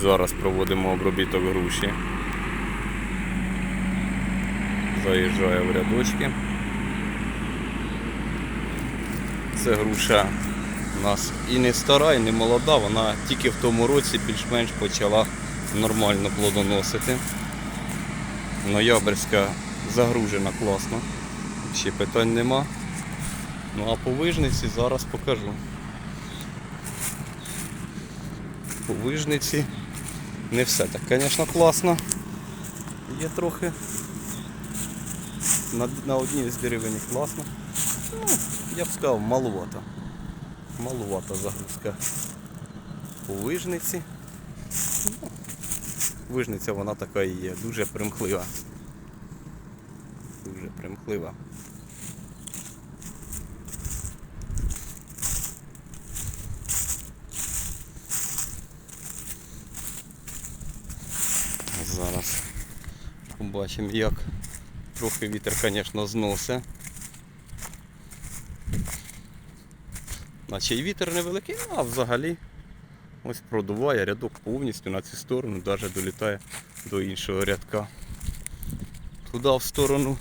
Зараз проводимо обробіток груші. Заїжджає в рядочки. Це груша у нас і не стара, і не молода, вона тільки в тому році більш-менш почала нормально плодоносити. Ноябрьська загружена класно. Ще питань нема. Ну а по вижниці зараз покажу. По вижниці не все так, звісно, класно. Є трохи. На, на одній з деревині класно. Ну, я б сказав, малувато. Малувата загрузка по вижниці. Ну, вижниця вона така і є, дуже примхлива. Дуже примхлива. Зараз побачимо як трохи вітер, звісно, зносить. Наче і вітер невеликий, а взагалі ось продуває рядок повністю на цю сторону, навіть долітає до іншого рядка. Туди в сторону,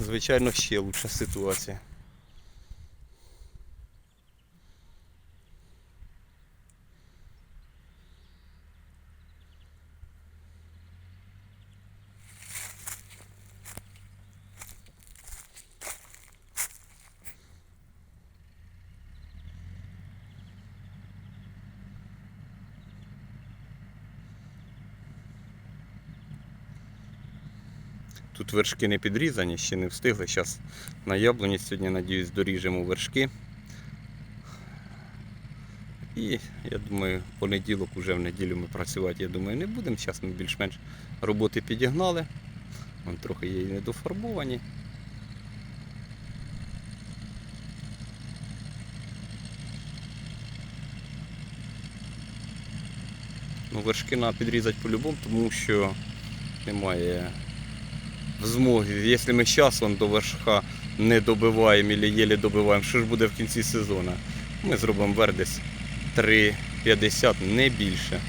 звичайно, ще лучша ситуація. Тут вершки не підрізані, ще не встигли. Зараз на яблуні сьогодні, надіюсь, доріжемо вершки. І я думаю, понеділок уже в неділю ми працювати, я думаю, не будемо. Зараз ми більш-менш роботи підігнали. Вон трохи є і недофарбовані. Ну, вершки треба підрізати по-любому, тому що немає змоги. Якщо ми зараз до вершка не добиваємо або єлі добиваємо, що ж буде в кінці сезону? Ми зробимо вердес десь 3,50, не більше.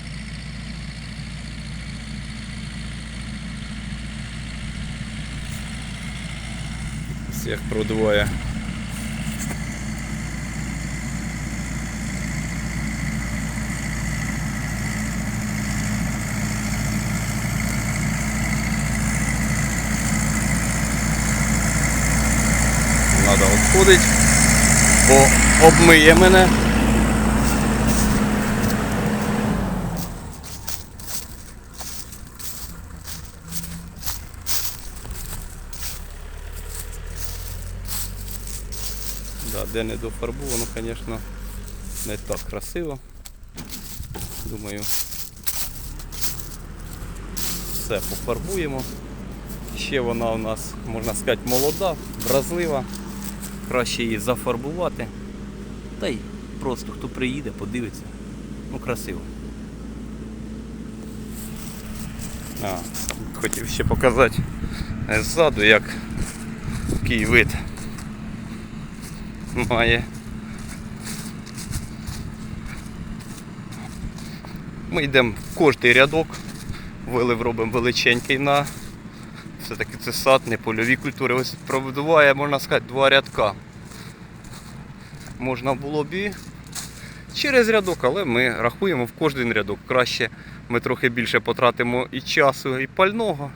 Всіх продуває. Відходити, бо обмиє мене. Да, де не дофарбовано, звісно, не так красиво. Думаю, все пофарбуємо. Ще вона у нас, можна сказати, молода, вразлива. Краще її зафарбувати. Та й просто хто приїде, подивиться. Ну красиво. А, хотів ще показати ззаду, як який вид має. Ми йдемо в кожний рядок, вилив робимо величенький на все-таки це сад, не польові культури. Ось пробудуває, можна сказати, два рядка. Можна було б і через рядок, але ми рахуємо в кожен рядок. Краще ми трохи більше потратимо і часу, і пального,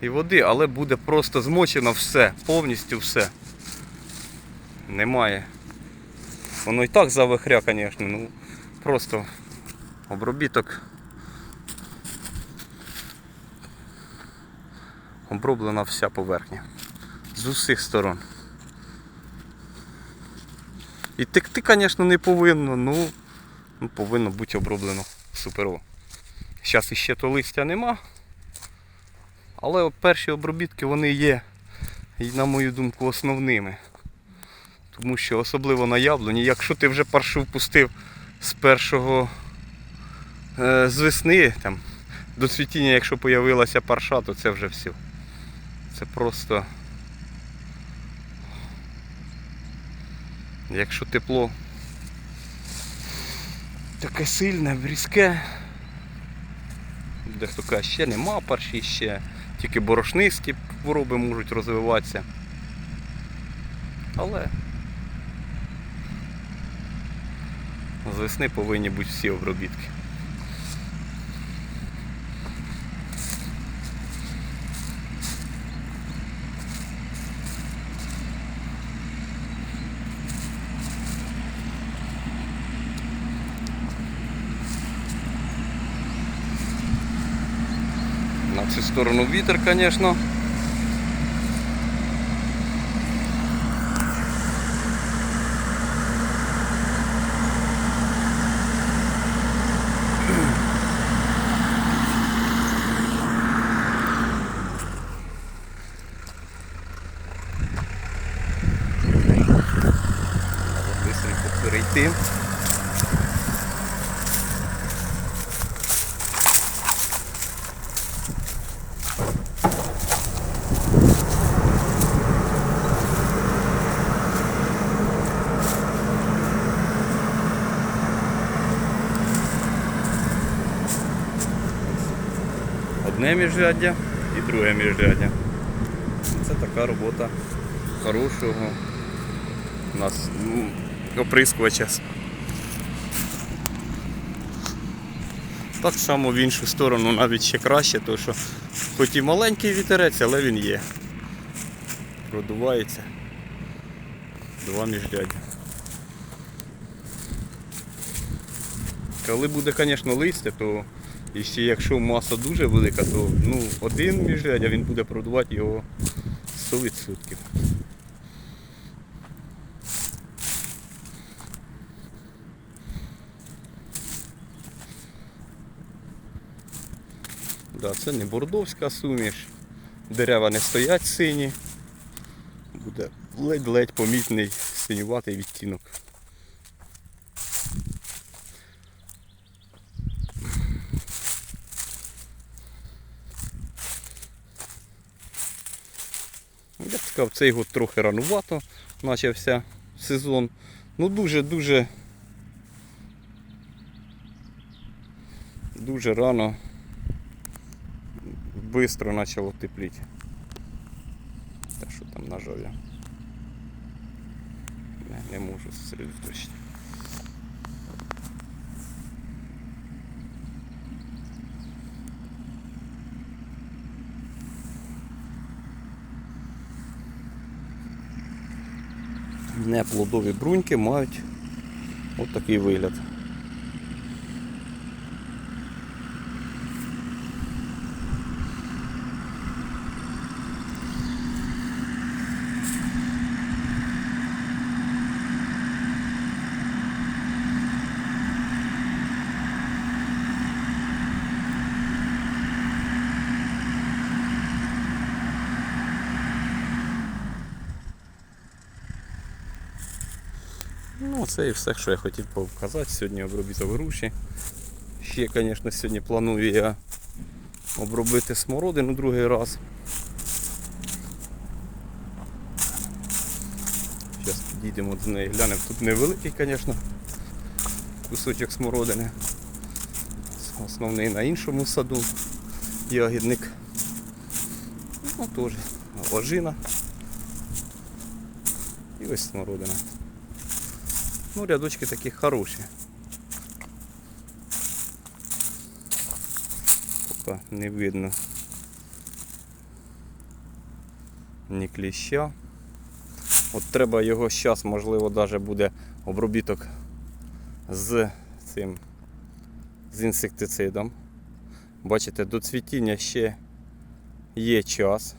і води, але буде просто змочено все, повністю все. Немає. Воно і так завихря, звісно, ну просто обробіток. Оброблена вся поверхня. З усіх сторон. І текти, звісно, не повинно, ну, ну повинно бути оброблено суперово. Зараз іще то листя нема. Але перші обробітки вони є, на мою думку, основними. Тому що особливо на яблуні, якщо ти вже паршу впустив з першого е, з весни, там, до цвітіння, якщо з'явилася парша, то це вже все. Це просто. Якщо тепло таке сильне, різке, Дехто каже, ще нема парші, ще тільки борошнисті хвороби можуть розвиватися. Але з весни повинні бути всі обробітки. Цю сторону вітер, звісно. Перейти. Одне міжряддя і друге міжряддя. Це така робота хорошого у нас ну, оприскувача. Так само в іншу сторону навіть ще краще, тому що хоч і маленький вітерець, але він є. Продувається. Два міжряддя. Коли буде, звісно, листя, то і ще якщо маса дуже велика, то ну, один міжрядя він буде продувати його 100%. Да, це не бордовська суміш. Дерева не стоять сині. Буде ледь-ледь помітний синюватий відтінок. Сказав, цей год трохи ранувато почався сезон. Ну дуже-дуже дуже рано швидко почало тепліти. Та що там нажав я? Не, не можу зосередоточити. Неплодові бруньки мають от такий вигляд. Ну, це і все, що я хотів показати. Сьогодні обробіток груші. Ще, звісно, сьогодні планую я обробити смородину другий раз. Зараз підійдемо до неї, глянемо. Тут невеликий, звісно, кусочок смородини. Основний на іншому саду ягідник. Ну теж ложина. І ось смородина. Ну, рядочки такі хороші. Поки не видно ні кліща. От треба його зараз, можливо, навіть буде обробіток з цим з інсектицидом. Бачите, до цвітіння ще є час.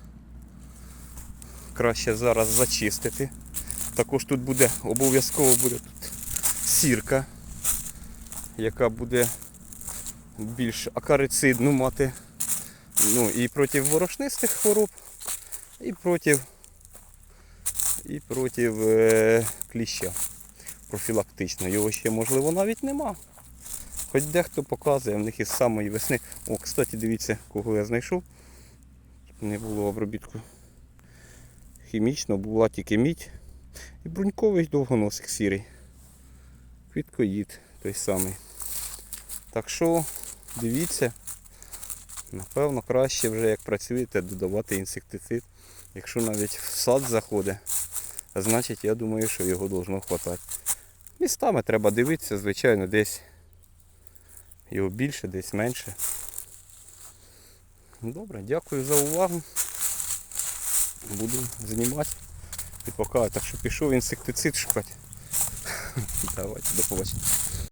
Краще зараз зачистити. Також тут буде обов'язково буде тут сірка, яка буде більш акарицидну мати. Ну і проти ворошнистих хвороб, і проти, і проти е, кліща профілактично. Його ще можливо навіть нема. Хоч дехто показує, в них із самої весни. О, кстати, дивіться, кого я знайшов. Не було обробітку. Хімічно була тільки мідь. І бруньковий довгоносик сірий. Квіткоїд той самий. Так що дивіться, Напевно, краще вже як працюєте додавати інсектицид. Якщо навіть в сад заходить, значить я думаю, що його должно хватати. Містами треба дивитися, звичайно, десь його більше, десь менше. Добре, дякую за увагу. Буду знімати і показувати. Так що пішов інсектицид шукати. Давайте, до побачення.